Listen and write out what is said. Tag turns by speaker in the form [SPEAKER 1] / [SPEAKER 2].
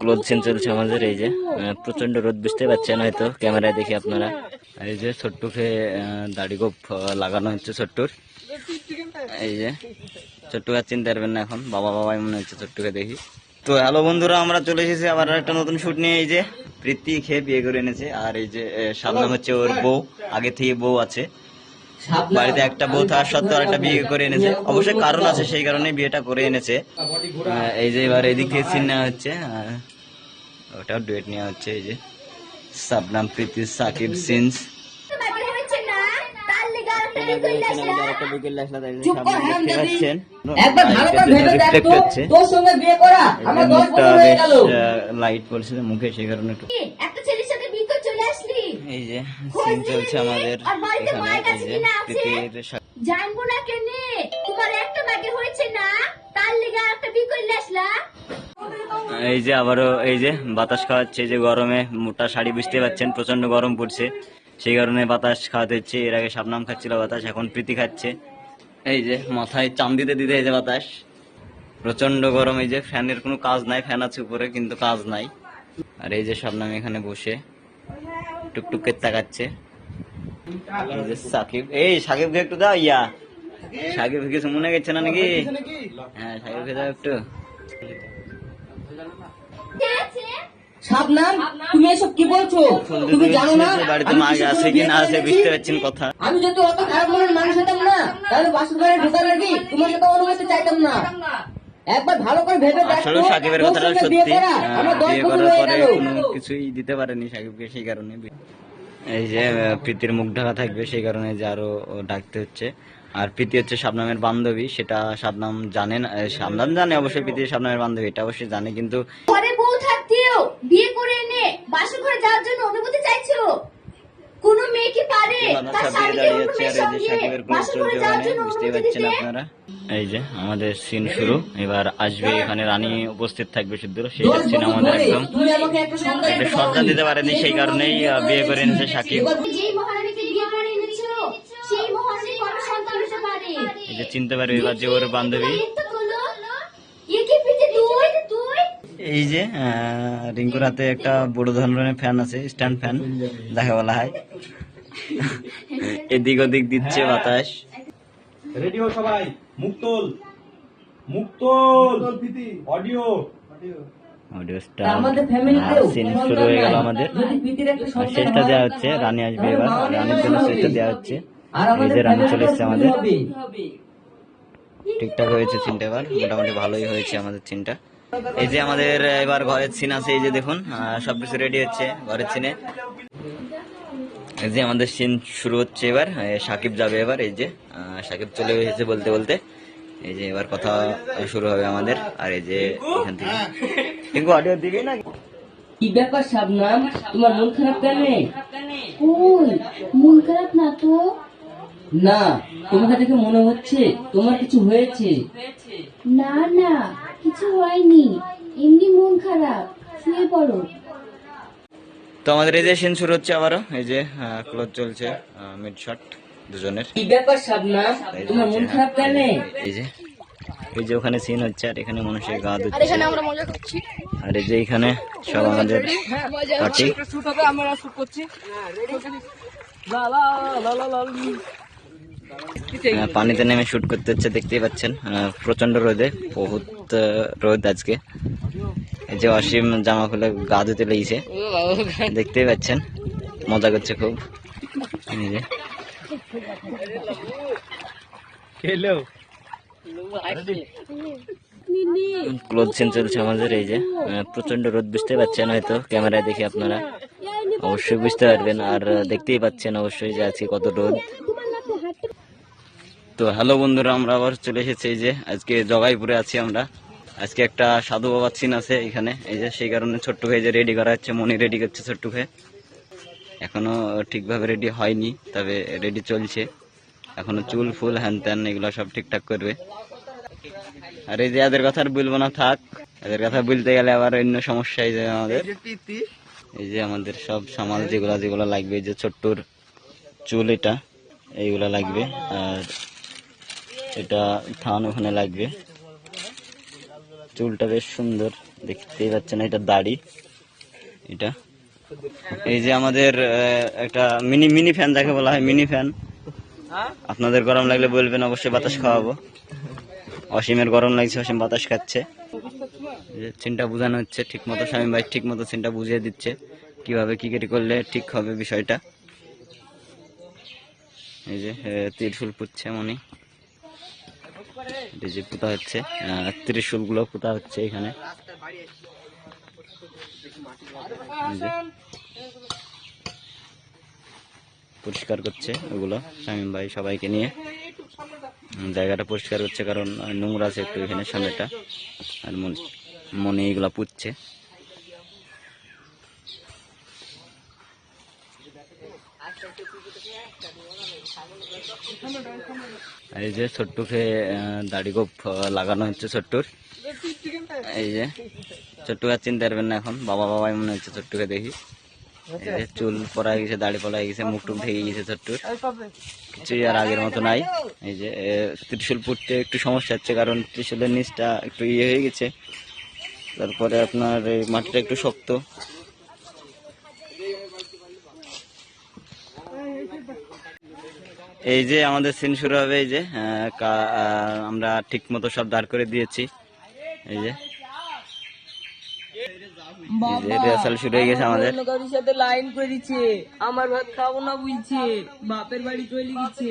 [SPEAKER 1] Cloth change চলছে আমাদের এই যে প্রচণ্ড রোদ বুঝতে পারছেন হয়তো, ক্যামেরায় দেখি আপনারা। এই যে, ছোট্টুকে দাড়ি গোপ লাগানো হচ্ছে ছোট্টুর। এই যে ছোট্টুকে আর চিনতে পারবেন না এখন, বাবা বাবাই মনে হচ্ছে ছোট্টুকে দেখি। তো হ্যালো বন্ধুরা, আমরা চলে এসেছি আবার একটা নতুন শুট নিয়ে। এই যে, প্রীতি খেয়ে বিয়ে করে এনেছে। আর এই যে সামনে হচ্ছে ওর বউ, আগে থেকে বউ আছে। বাড়িতে একটা বউ থাকার সত্ত্বেও একটা বিয়ে করে এনেছে। অবশ্যই কারণ আছে সেই কারণে বিয়েটা করে এনেছে। এই যে এবার এদিক থেকে সিন নেওয়া হচ্ছে আর ওটাও ডুয়েট নেওয়া হচ্ছে এই যে সাবনাম প্রীতি সাকিব সিনস লাইট পড়ছে মুখে সেই কারণে একটু
[SPEAKER 2] একটা ছেলের সাথে বিয়ে করে চলে আসলি
[SPEAKER 1] এই যে সিন চলছে আমাদের এখানে এই যে? প্রীতির
[SPEAKER 2] জানব না কেনে তোমার একটা হয়েছে না? তার লেগে একটা করে আসলা?
[SPEAKER 1] এই যে আবারও এই যে বাতাস খাওয়াচ্ছে এই যে গরমে মোটা শাড়ি বুঝতে পারছেন প্রচণ্ড গরম পড়ছে। সেই কারণে বাতাস খাওয়াতে হচ্ছে এর আগে শাবনাম খাচ্ছিল বাতাস এখন প্রীতি খাচ্ছে। এই যে মাথায় চাম দিতে দিতে এই যে বাতাস। প্রচণ্ড গরম এই যে ফ্যানের কোনো কাজ নাই ফ্যান আছে উপরে কিন্তু কাজ নাই। আর এই যে শাবনাম এখানে বসে। টুকটুক করে তাকাচ্ছে সাকিব এই সাকিবকে একটু দাও ইয়া। সাকিব কিছু মনে গেছে না নাকি? হ্যাঁ সাকিবকে দাও একটু।
[SPEAKER 3] শাবনাম তুমি এসব কি বলছো? তুমি জানো না?
[SPEAKER 1] বাড়িতে
[SPEAKER 3] আমি
[SPEAKER 1] মা আছে কি না আছে বুঝতে পারছেন কথা।
[SPEAKER 3] আমি যদি অত খারাপ মনের মানুষ হতাম না তাহলে বাসুর ঘরে ঢোকার নাকি তোমার সাথে অনুমতি চাইতাম না। একবার ভালো করে ভেবে দেখ
[SPEAKER 1] আসলে সাকিবের কথাটা সত্যি।
[SPEAKER 3] বিয়ে দশ
[SPEAKER 1] বিয়ে করার পরে কোনো কিছুই দিতে পারেনি সাকিবকে সেই কারণে। এই যে প্রীতির মুখ ঢাকা থাকবে সেই কারণে যে আরও ডাকতে হচ্ছে। আর প্রীতি হচ্ছে শাবনামের বান্ধবী সেটা শাবনাম জানে না আহ, শাবনাম জানে অবশ্যই প্রীতি শাবনামের বান্ধবী এটা অবশ্যই জানে কিন্তু
[SPEAKER 2] ঘরে বউ থাকতেও বিয়ে করে এনে বাসর ঘরে যাওয়ার জন্য অনুমতি চাইছো? কোন মেয়ে কি পারে তার স্বামীকে অন্য মেয়ের সঙ্গে যাওয়ার জন্য
[SPEAKER 1] বুঝতেই
[SPEAKER 2] অনুমতি
[SPEAKER 1] পারছেন
[SPEAKER 2] দিতে
[SPEAKER 1] আপনারা? এই যে আমাদের সিন শুরু এবার আসবে এখানে রানী উপস্থিত থাকবে শুদ্ধ সেইটা সিন আমাদের একদম।
[SPEAKER 3] একটা
[SPEAKER 1] দিতে পারেনি সেই কারণেই আহ, বিয়ে করে এনেছে সাকিব।
[SPEAKER 2] যেই মহারানীকে বিয়ে করে এনেছো সেই মহারানী কোন সন্তান হতে পারে।
[SPEAKER 1] এই যে চিনতে পারবে এবার যে ওর বান্ধবী
[SPEAKER 2] তো তোলো এ কি পিতে তুই তুই
[SPEAKER 1] এই যে আহ, রিঙ্কুর হাতে একটা বড় ধরনের ফ্যান আছে স্ট্যান্ড ফ্যান যাকে বলা হয়। এদিক ওদিক দিচ্ছে বাতাস।
[SPEAKER 4] রেডি হো সবাই মুক্তল মুক্তল অডিও
[SPEAKER 1] অডিও
[SPEAKER 3] আমাদের
[SPEAKER 1] সিন শুরু হয়ে গেল আমাদের। শেষটা দেওয়া হচ্ছে রানী আসবে এবার। রানীর জন্য শেষটা দেওয়া হচ্ছে।
[SPEAKER 3] আর
[SPEAKER 1] এই যে রানী চলে এসছে আমাদের। ঠিকঠাক হয়েছে সিনটা এবার মোটামুটি ভালোই হয়েছে আমাদের সিনটা এই যে আমাদের এবার ঘরের সিন আছে এই যে দেখুন সবকিছু রেডি হচ্ছে ঘরের সিনে এই যে আমাদের সিন শুরু হচ্ছে এবার সাকিব যাবে এবার এই যে সাকিব চলে এসেছে বলতে বলতে। এই যে এবার কথা শুরু হবে আমাদের আর এই যে এখান থেকে। কিন্তু অডিও দিবি না?
[SPEAKER 3] কি ব্যাপার শাবনাম তোমার মন খারাপ কেন?
[SPEAKER 2] ওই মন খারাপ না তো?
[SPEAKER 3] না তোমাকে দেখে মনে হচ্ছে? তোমার কিছু হয়েছে?
[SPEAKER 2] না না। কিছু হয়নি এমনি মন খারাপ শুয়ে পড়ো
[SPEAKER 1] তো আমাদের এই যে সিন শুরু হচ্ছে আবারও এই যে ক্লোজ চলছে মিড শট দুজনের
[SPEAKER 3] কি ব্যাপার
[SPEAKER 1] যে
[SPEAKER 3] তোমার মন খারাপ কেন
[SPEAKER 1] এই যে এই যে ওখানে সিন হচ্ছে আর এখানে মানুষের গা ধুচ্ছে আর এই যে এখানে সব আমাদের পার্টি আহ, পানিতে নেমে শুট করতে হচ্ছে দেখতেই পাচ্ছেন। প্রচণ্ড রোদে বহুত রোদ আজকে। এই যে অসীম জামা খুলে গা ধুতে লেগেছে। দেখতেই পাচ্ছেন মজা করছে খুব। ক্লোথ চেঞ্জ চলছে আমাদের এই যে। প্রচণ্ড রোদ বুঝতে পারছেন হয়তো ক্যামেরায় দেখে আপনারা। অবশ্যই বুঝতে পারবেন আর দেখতেই পাচ্ছেন অবশ্যই যে আজকে কত রোদ। তো হ্যালো বন্ধুরা আমরা আবার চলে এসেছি এই যে আজকে জগাইপুরে আছি আমরা। আজকে একটা সাধু বাবার সিন আছে এখানে। এই যে সেই কারণে ছোট্ট ভাই যে রেডি করা হচ্ছে মনি রেডি করছে ছোট্ট ভাই। এখনও ঠিকভাবে রেডি হয়নি তবে রেডি চলছে। এখনও চুল ফুল হ্যান ত্যান এগুলো সব ঠিকঠাক করবে। আর এই যে এদের কথা আর বলব না থাক। এদের কথা বলতে গেলে আবার অন্য সমস্যা হয়ে যায় আমাদের। এই যে আমাদের সব সামাল যেগুলা যেগুলো লাগবে এই যে ছোট্টর চুল এটা এইগুলা লাগবে। আর এটা থান ওখানে লাগবে। চুলটা বেশ সুন্দর দেখতেই পাচ্ছেন এটা দাড়ি এটা। এই যে আমাদের একটা মিনি মিনি ফ্যান যাকে বলা হয় মিনি ফ্যান। আপনাদের গরম লাগলে বলবেন অবশ্যই বাতাস খাওয়াবো। অসীমের গরম লাগছে অসীম বাতাস খাচ্ছে। চিনটা বোঝানো হচ্ছে ঠিক মতো স্বামী ভাই ঠিক মতো চিনটা বুঝিয়ে দিচ্ছে কীভাবে কি কেটে করলে ঠিক হবে বিষয়টা। এই যে এ, ত্রিশুল পুচ্ছে মনি। যে পোতা হচ্ছে আহ, ত্রিশুলগুলো পুতা হচ্ছে এখানে। পরিষ্কার করছে ওগুলো শামীম ভাই সবাইকে নিয়ে। জায়গাটা পরিষ্কার করছে কারণ নোংরা আছে একটু এখানে সামনেটা আর মন- মনে এইগুলো পুচ্ছে এই যে ছোট্টুকে আহ, দাড়ি গোপ লাগানো হচ্ছে ছোট্টুর। এই যে ছোট্টুকে চিনতে পারবেন না এখন। বাবা বাবাই মনে হচ্ছে ছোট্টুকে দেখি। চুল পড়া গেছে দাড়ি পড়া গেছে মুখ টুক ঢেকে গেছে ছোট্টুর। কিছুই আর আগের মতো নাই। এই যে ত্রিশূল পুড়তে একটু সমস্যা হচ্ছে কারণ ত্রিশূলের নিচটা একটু ইয়ে হয়ে গেছে। তারপরে আপনার এই মাটিটা একটু শক্ত। এই যে আমাদের সিন শুরু হবে এই যে আমরা ঠিক মতো সব দাঁড় করে দিয়েছি। এই যে। রিহার্সাল শুরু হয়ে গেছে আমাদের।
[SPEAKER 5] কারোর সাথে লাইন করেছে আমার ভাত খাব না বুঝছে বাপের বাড়ি চলে গেছে।